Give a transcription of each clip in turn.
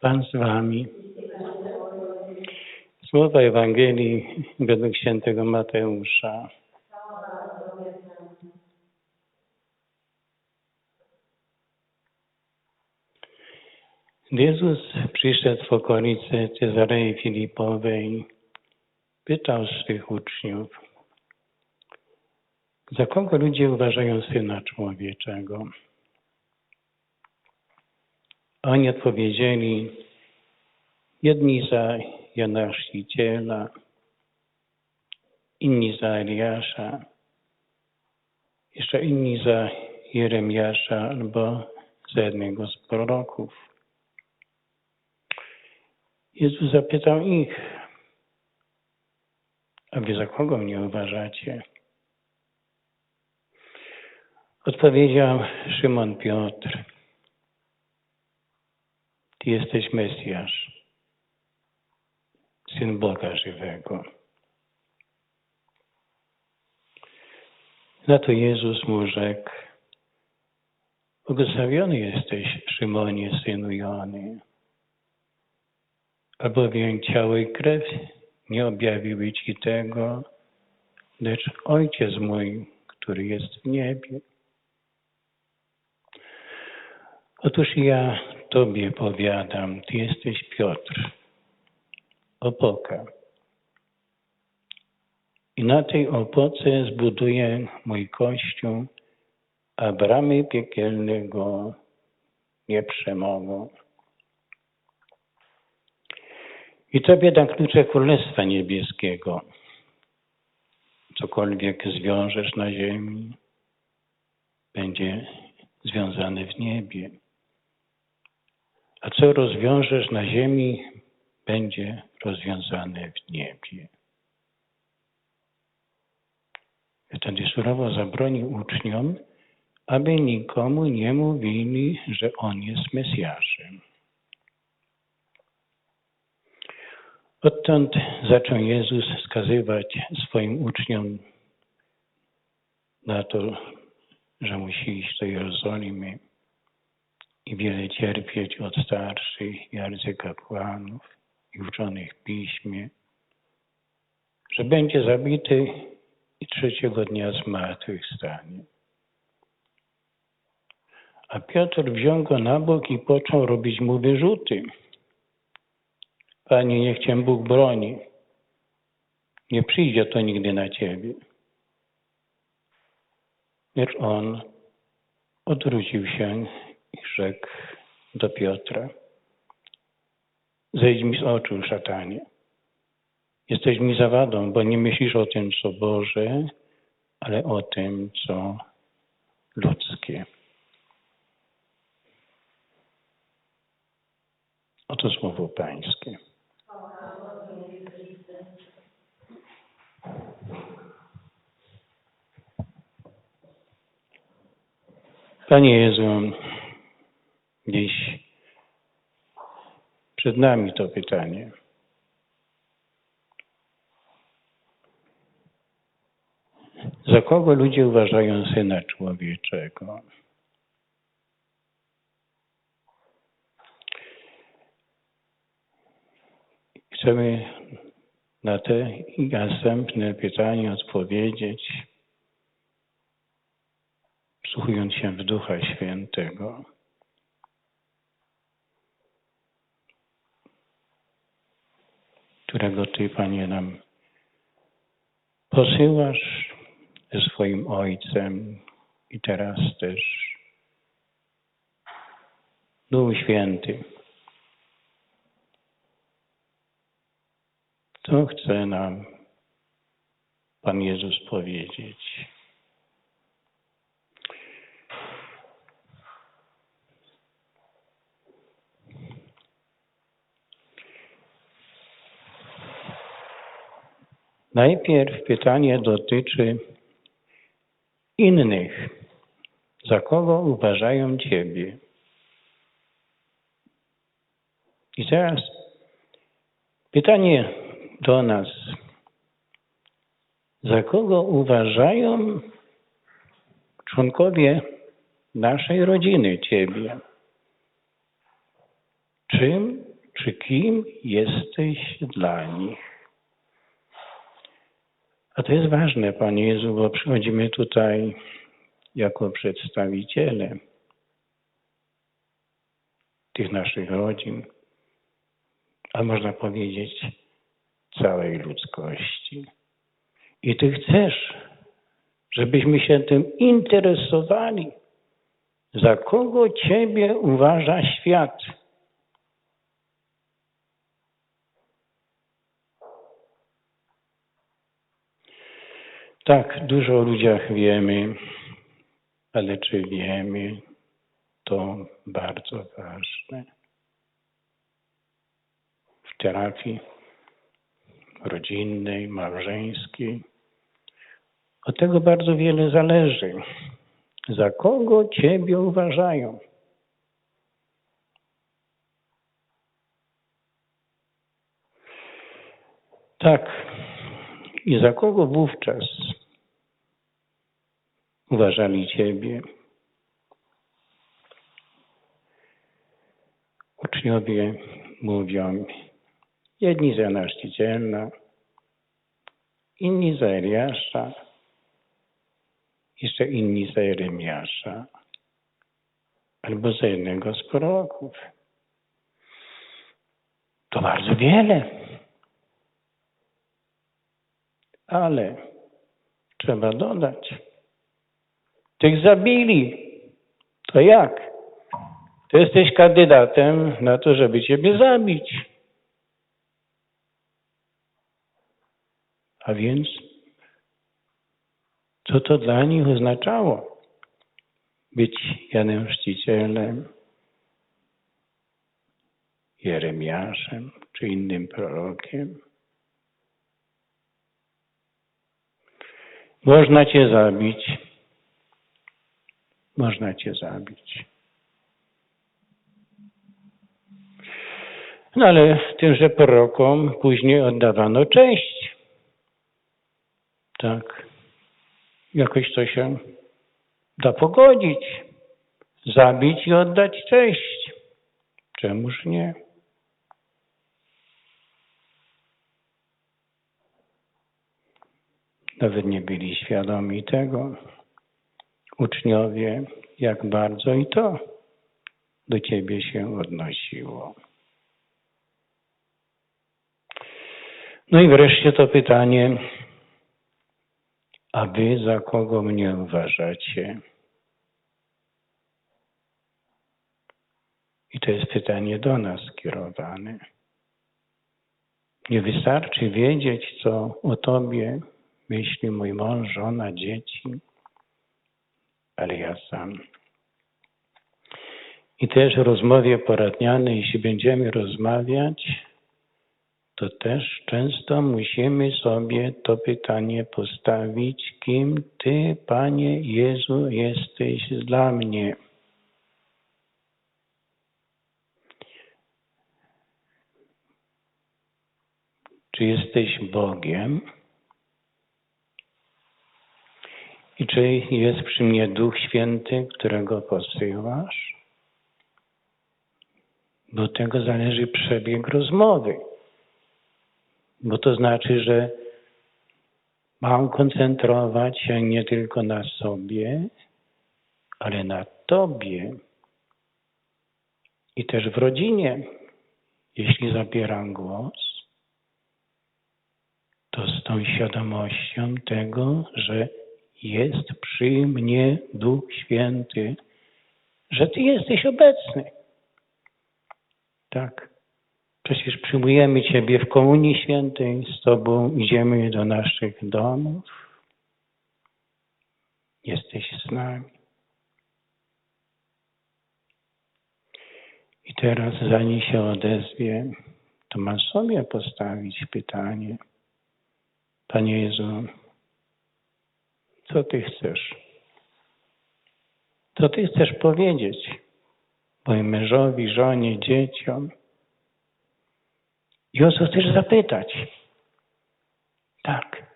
Pan z wami. Słowa Ewangelii według świętego Mateusza. Jezus przyszedł w okolice Cezarei Filipowej, pytał swych uczniów, za kogo ludzie uważają Syna Człowieczego? Oni odpowiedzieli, jedni za Jana Chrzciciela, inni za Eliasza, jeszcze inni za Jeremiasza albo za jednego z proroków. Jezus zapytał ich, a wy za kogo mnie uważacie? Odpowiedział Szymon Piotr, jesteś Mesjasz, Syn Boga żywego. Na to Jezus mu rzekł, błogosławiony jesteś, Szymonie, synu Jony, albowiem ciało i krew nie objawiły Ci tego, lecz Ojciec mój, który jest w niebie. Otóż ja Tobie powiadam, Ty jesteś Piotr, opoka. I na tej opoce zbuduję mój kościół, a bramy piekielne go nie przemogą. I Tobie dam klucze Królestwa Niebieskiego. Cokolwiek zwiążesz na ziemi, będzie związane w niebie. A co rozwiążesz na ziemi, będzie rozwiązane w niebie. Wtedy surowo zabronił uczniom, aby nikomu nie mówili, że On jest Mesjaszem. Odtąd zaczął Jezus wskazywać swoim uczniom na to, że musi iść do Jerozolimy i wiele cierpieć od starszych i arcykapłanów i uczonych piśmie, że będzie zabity i trzeciego dnia zmartwychwstanie. A Piotr wziął go na bok i począł robić mu wyrzuty. Panie, niech Cię Bóg broni. Nie przyjdzie to nigdy na Ciebie. Lecz on odwrócił się i rzekł do Piotra: Zejdź mi z oczu, szatanie. Jesteś mi zawadą, bo nie myślisz o tym, co Boże, ale o tym, co ludzkie. Oto słowo Pańskie. Panie Jezu, dziś przed nami to pytanie. Za kogo ludzie uważają Syna Człowieczego? Chcemy na te i następne pytanie odpowiedzieć, wsłuchując się w Ducha Świętego. Którego Ty, Panie, nam posyłasz ze swoim Ojcem i teraz też Duch Święty. To chce nam Pan Jezus powiedzieć. Najpierw pytanie dotyczy innych. Za kogo uważają Ciebie? I teraz pytanie do nas. Za kogo uważają członkowie naszej rodziny Ciebie? Czym czy kim jesteś dla nich. A to jest ważne, Panie Jezu, bo przychodzimy tutaj jako przedstawiciele tych naszych rodzin, a można powiedzieć całej ludzkości. I Ty chcesz, żebyśmy się tym interesowali. Za kogo Ciebie uważa świat? Tak, dużo o ludziach wiemy, ale czy wiemy, to bardzo ważne. W terapii rodzinnej, małżeńskiej. Od tego bardzo wiele zależy. Za kogo Ciebie uważają? Tak. I za kogo wówczas uważali Ciebie? Uczniowie mówią, jedni za Naszciciela, inni za Eliasza, jeszcze inni za Jeremiasza, albo za jednego z proroków. To bardzo wiele. Ale trzeba dodać, tych zabili. To jak? Ty jesteś kandydatem na to, żeby ciebie zabić. A więc, co to dla nich oznaczało? Być Janem Chrzcicielem, Jeremiaszem czy innym prorokiem. Można cię zabić. Można cię zabić. No ale tymże prorokom później oddawano cześć. Tak. Jakoś to się da pogodzić. Zabić i oddać cześć. Czemuż nie? Nawet nie byli świadomi tego, uczniowie, jak bardzo i to do ciebie się odnosiło. No i wreszcie to pytanie, a wy za kogo mnie uważacie? I to jest pytanie do nas skierowane. Nie wystarczy wiedzieć, co o tobie myśli mój mąż, żona, dzieci, sam. I też w rozmowie poradnianej, jeśli będziemy rozmawiać, to też często musimy sobie to pytanie postawić, kim Ty, Panie Jezu, jesteś dla mnie. Czy jesteś Bogiem? I czy jest przy mnie Duch Święty, którego posyłasz? Bo tego zależy przebieg rozmowy. Bo to znaczy, że mam koncentrować się nie tylko na sobie, ale na Tobie. I też w rodzinie, jeśli zabieram głos, to z tą świadomością tego, że jest przy mnie Duch Święty, że Ty jesteś obecny. Tak. Przecież przyjmujemy Ciebie w Komunii Świętej, z Tobą idziemy do naszych domów. Jesteś z nami. I teraz, zanim się odezwie, to masz sobie postawić pytanie. Panie Jezu, co Ty chcesz? Co Ty chcesz powiedzieć moim mężowi, żonie, dzieciom? I o co chcesz zapytać? Tak.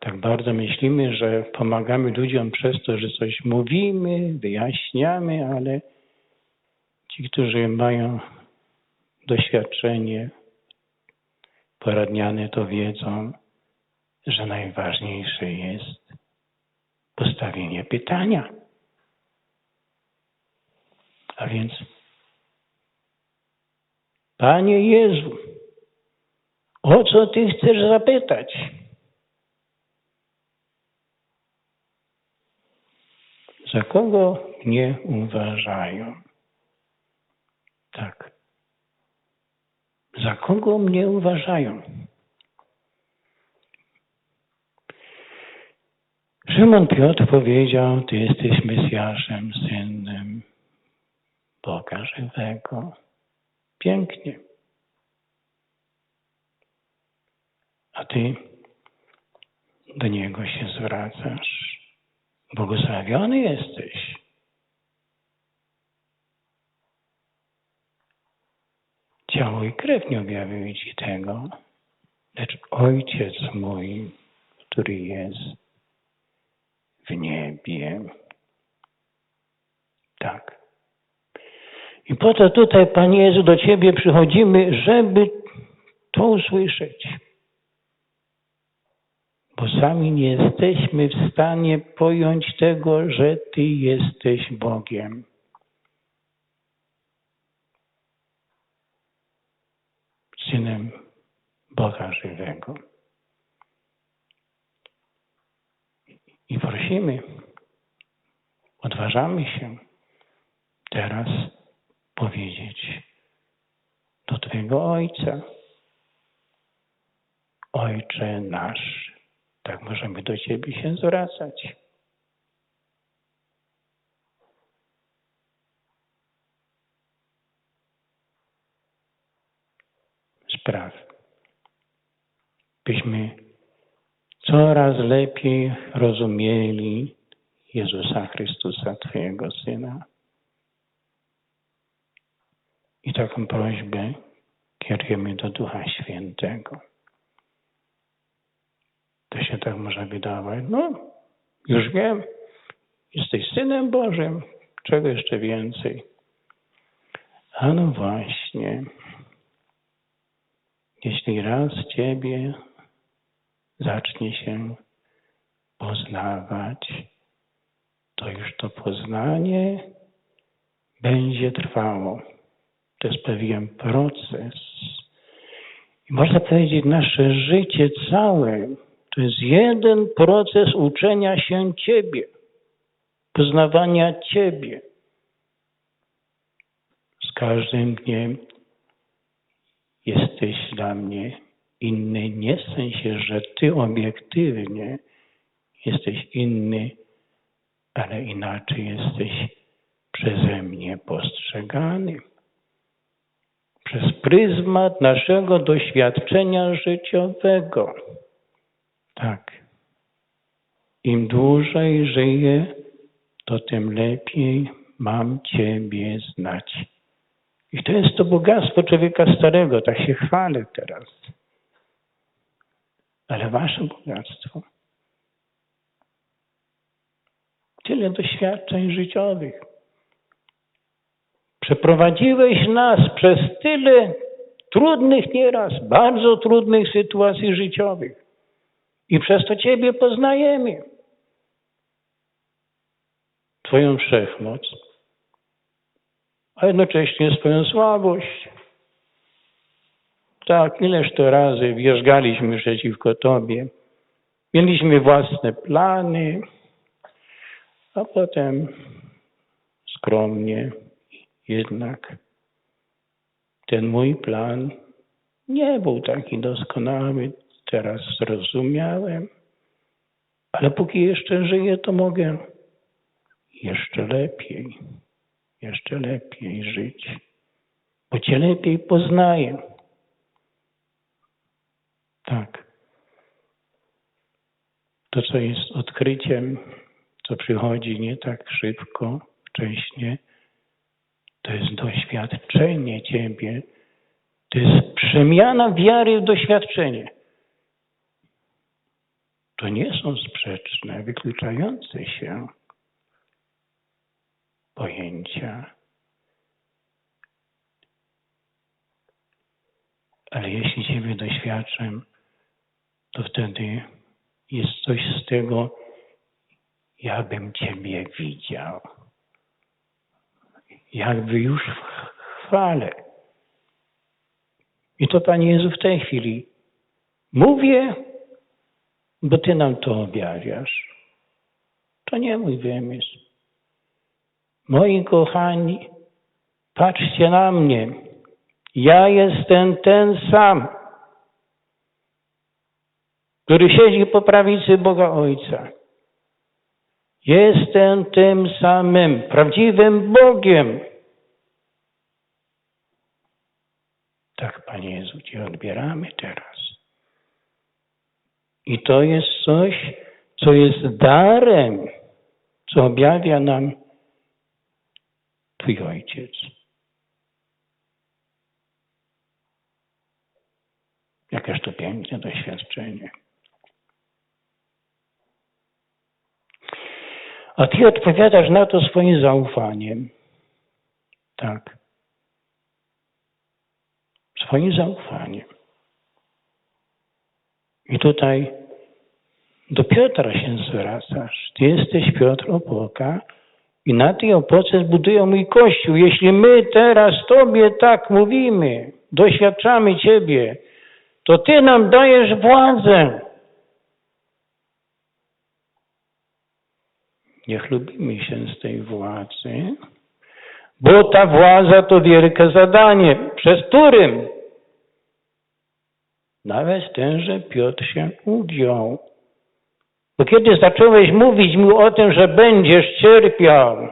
Tak bardzo myślimy, że pomagamy ludziom przez to, że coś mówimy, wyjaśniamy, ale Ci, którzy mają doświadczenie poradniane, to wiedzą, że najważniejsze jest postawienie pytania. A więc, Panie Jezu, o co Ty chcesz zapytać? Za kogo mnie uważają? Tak. Za kogo mnie uważają? Szymon Piotr powiedział, Ty jesteś Mesjaszem, Synem Boga żywego. Pięknie. A Ty do Niego się zwracasz. Błogosławiony jesteś. Ciało i krew nie objawiły Ci tego, lecz Ojciec mój, który jest w niebie. Tak. I po to tutaj, Panie Jezu, do Ciebie przychodzimy, żeby to usłyszeć. Bo sami nie jesteśmy w stanie pojąć tego, że Ty jesteś Bogiem. Synem Boga żywego. I prosimy, odważamy się teraz powiedzieć do Twojego Ojca. Ojcze nasz, tak możemy do Ciebie się zwracać. Spraw, byśmy coraz lepiej rozumieli Jezusa Chrystusa, Twojego Syna. I taką prośbę kierujemy do Ducha Świętego. To się tak może wydawać. No, już wiem, jesteś Synem Bożym. Czego jeszcze więcej? A no właśnie, jeśli raz Ciebie zacznie się poznawać, to już to poznanie będzie trwało. To jest pewien proces. I można powiedzieć, nasze życie całe to jest jeden proces uczenia się Ciebie, poznawania Ciebie. Z każdym dniem jesteś dla mnie inny, nie w sensie, że Ty obiektywnie jesteś inny, ale inaczej jesteś przeze mnie postrzegany. Przez pryzmat naszego doświadczenia życiowego. Tak. Im dłużej żyję, to tym lepiej mam Ciebie znać. I to jest to bogactwo człowieka starego, tak się chwalę teraz. Ale Wasze bogactwo. Tyle doświadczeń życiowych. Przeprowadziłeś nas przez tyle trudnych nieraz, bardzo trudnych sytuacji życiowych. I przez to Ciebie poznajemy. Twoją wszechmoc, a jednocześnie swoją słabość. Tak, ileż to razy wjeżdżaliśmy przeciwko Tobie. Mieliśmy własne plany, a potem skromnie jednak ten mój plan nie był taki doskonały. Teraz zrozumiałem, ale póki jeszcze żyję, to mogę jeszcze lepiej, jeszcze lepiej żyć, bo Cię lepiej poznaję. Tak. To, co jest odkryciem, co przychodzi nie tak szybko, wcześnie, to jest doświadczenie Ciebie. To jest przemiana wiary w doświadczenie. To nie są sprzeczne, wykluczające się pojęcia. Ale jeśli Ciebie doświadczam, to wtedy jest coś z tego, ja bym Ciebie widział. Jakby już w chwale. I to Panie Jezu w tej chwili mówię, bo Ty nam to objawiasz. To nie mój wymysł. Moi kochani, patrzcie na mnie. Ja jestem ten sam, który siedzi po prawicy Boga Ojca. Jestem tym samym, prawdziwym Bogiem. Tak, Panie Jezu, Cię odbieramy teraz. I to jest coś, co jest darem, co objawia nam Twój Ojciec. Jakież to piękne doświadczenie. A Ty odpowiadasz na to swoim zaufaniem. Tak. Swoim zaufaniem. I tutaj do Piotra się zwracasz. Ty jesteś Piotr Opoka i na tej opoce zbuduję mój Kościół. Jeśli my teraz Tobie tak mówimy, doświadczamy Ciebie, to Ty nam dajesz władzę. Nie chlubimy się z tej władzy, bo ta władza to wielkie zadanie, przez którym nawet tenże Piotr się ugiął. Bo kiedy zacząłeś mówić mu o tym, że będziesz cierpiał,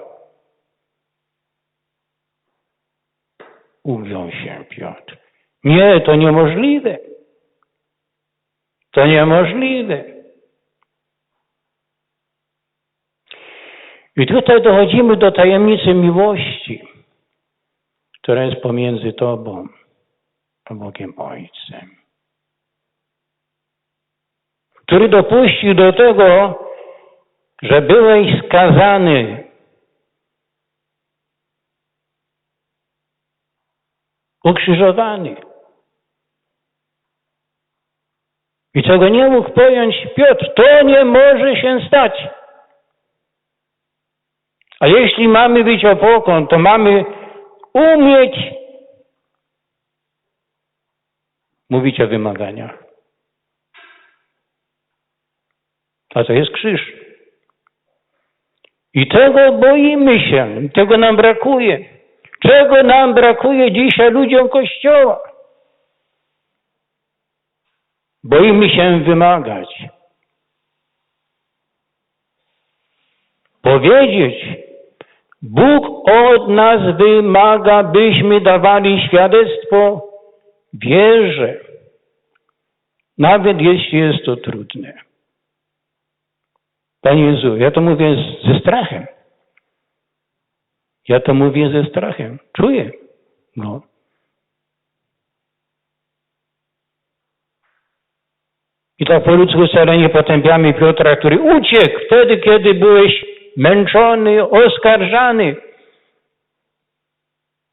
ugiął się Piotr. Nie, to niemożliwe. To niemożliwe. I tutaj dochodzimy do tajemnicy miłości, która jest pomiędzy Tobą a Bogiem Ojcem który dopuścił do tego, że byłeś skazany ukrzyżowany. I czego nie mógł pojąć Piotr, to nie może się stać. A jeśli mamy być opoką, to mamy umieć mówić o wymaganiach. A to jest krzyż. I tego boimy się, tego nam brakuje. Czego nam brakuje dzisiaj ludziom Kościoła? Boimy się wymagać. Powiedzieć, Bóg od nas wymaga, byśmy dawali świadectwo wierze, nawet jeśli jest to trudne. Panie Jezu, ja to mówię ze strachem. Ja to mówię ze strachem. Czuję. No. I tak po ludzku wcale nie potępiamy Piotra, który uciekł wtedy, kiedy byłeś męczony, oskarżany.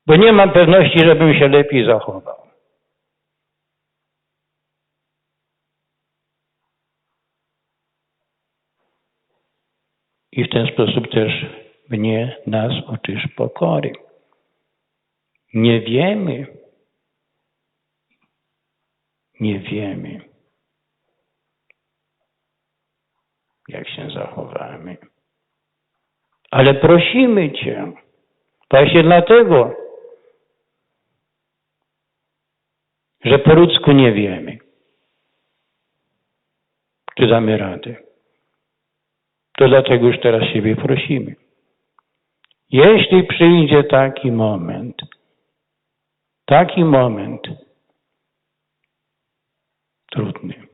Bo nie mam pewności, żebym się lepiej zachował. I w ten sposób też mnie, nas uczysz pokory. Nie wiemy, nie wiemy, jak się zachowamy. Ale prosimy Cię, właśnie dlatego, że po ludzku nie wiemy, czy damy radę. To dlatego już teraz siebie prosimy. Jeśli przyjdzie taki moment, taki moment trudny,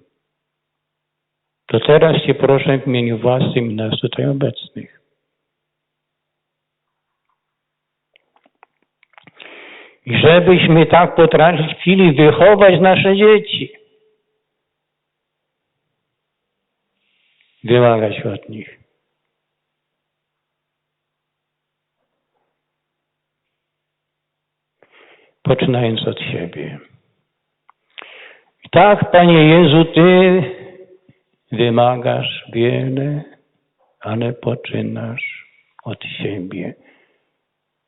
to teraz Cię proszę w imieniu własnym i nas tutaj obecnych. I żebyśmy tak potrafili wychować nasze dzieci. Wymagać od nich. poczynając od siebie. Tak, Panie Jezu, Ty wymagasz wiele, ale poczynasz od siebie.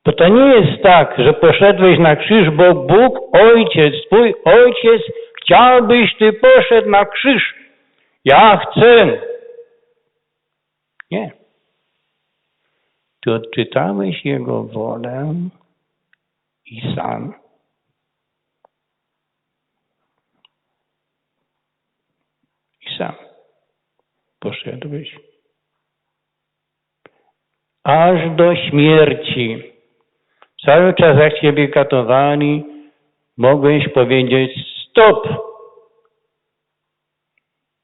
Bo to nie jest tak, że poszedłeś na krzyż, bo Bóg, Ojciec, Twój Ojciec, chciałbyś Ty poszedł na krzyż. Ja chcę. Nie. Ty odczytałeś Jego wolę i sam i sam poszedłeś aż do śmierci. Cały czas jak Ciebie katowali, mogłeś powiedzieć stop.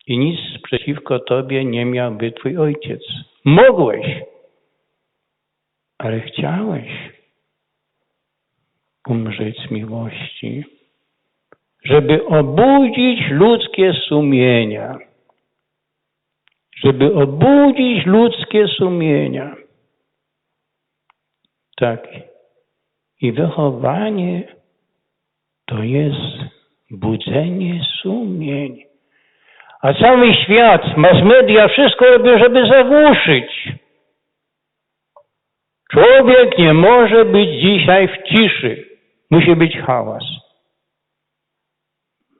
I nic przeciwko Tobie nie miałby Twój ojciec. Mogłeś, ale chciałeś umrzeć z miłości, żeby obudzić ludzkie sumienia. Żeby obudzić ludzkie sumienia. Tak. I wychowanie to jest budzenie sumień. A cały świat, mass media, wszystko robią, żeby zagłuszyć. Człowiek nie może być dzisiaj w ciszy. Musi być hałas.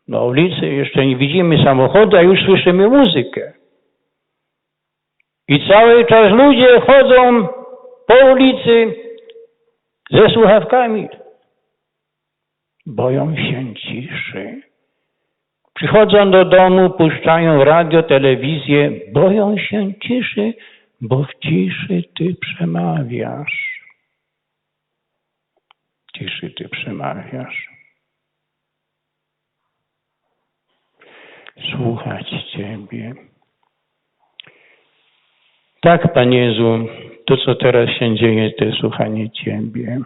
Na ulicy jeszcze nie widzimy samochodu, a już słyszymy muzykę. I cały czas ludzie chodzą po ulicy ze słuchawkami. Boją się ciszy. Przychodzą do domu, puszczają radio, telewizję, boją się ciszy, bo w ciszy ty przemawiasz. W ciszy ty przemawiasz. Słuchać Ciebie. Tak, Panie Jezu, to co teraz się dzieje, to jest słuchanie Ciebie.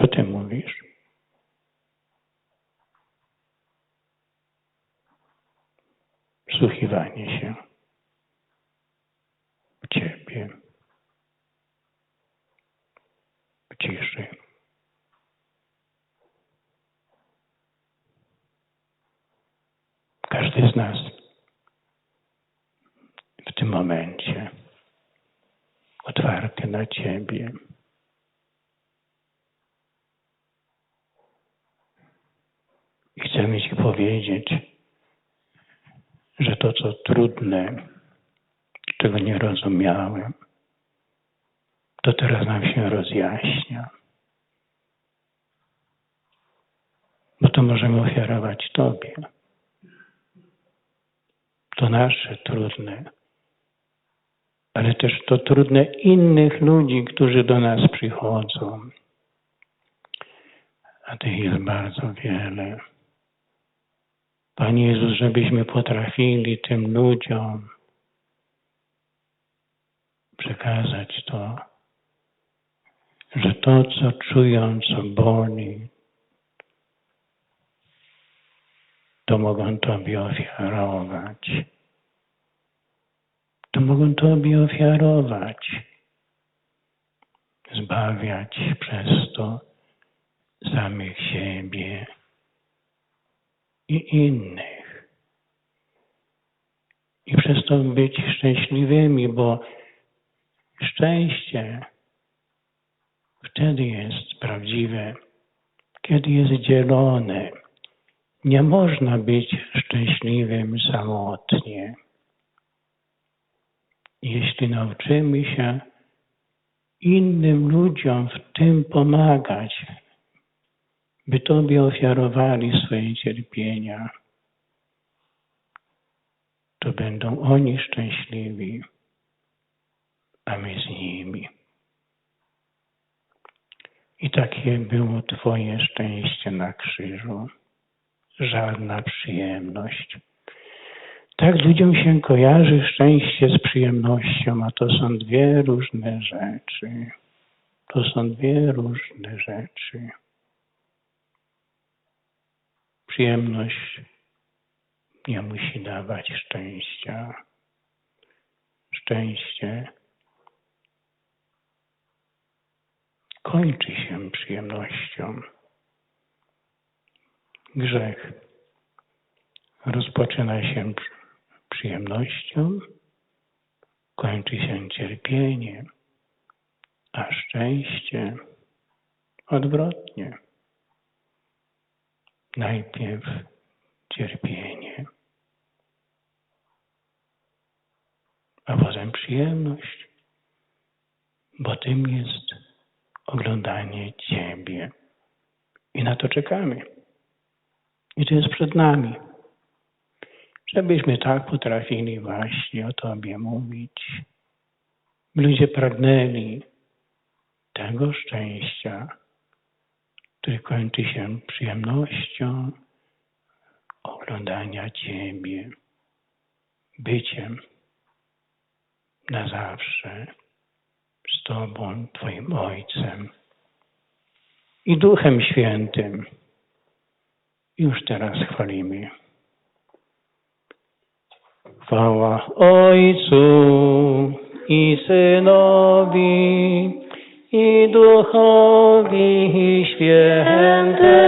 Co Ty mówisz? Wsłuchiwanie się w Ciebie, w ciszy. Każdy z nas w tym momencie otwarty na Ciebie. I chcemy Ci powiedzieć, że to, co trudne, czego nie rozumiałem, to teraz nam się rozjaśnia. Bo to możemy ofiarować Tobie. To nasze trudne, ale też to trudne innych ludzi, którzy do nas przychodzą. A tych jest bardzo wiele. Panie Jezus, żebyśmy potrafili tym ludziom przekazać to, że to, co czują, co boli, to mogą Tobie ofiarować. To mogą Tobie ofiarować. Zbawiać przez to samych siebie i innych. I przez to być szczęśliwymi, bo szczęście wtedy jest prawdziwe, kiedy jest dzielone. Nie można być szczęśliwym samotnie. Jeśli nauczymy się innym ludziom w tym pomagać, by Tobie ofiarowali swoje cierpienia, to będą oni szczęśliwi, a my z nimi. I takie było Twoje szczęście na krzyżu. Żadna przyjemność. Tak ludziom się kojarzy szczęście z przyjemnością, a to są dwie różne rzeczy. To są dwie różne rzeczy. Przyjemność nie musi dawać szczęścia. Szczęście kończy się przyjemnością. Grzech rozpoczyna się przyjemnością, kończy się cierpieniem, a szczęście odwrotnie. Najpierw cierpienie, a potem przyjemność, bo tym jest oglądanie Ciebie. I na to czekamy. I to jest przed nami. Żebyśmy tak potrafili właśnie o Tobie mówić. Ludzie pragnęli tego szczęścia, który kończy się przyjemnością oglądania Ciebie, byciem na zawsze z Tobą, Twoim Ojcem i Duchem Świętym. Już teraz chwalimy. Chwała Ojcu i Synowi i Duchowi Świętemu,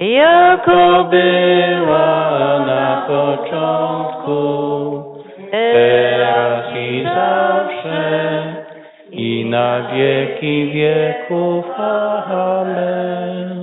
jako była na początku, teraz i zawsze, i na wieki wieków. Amen.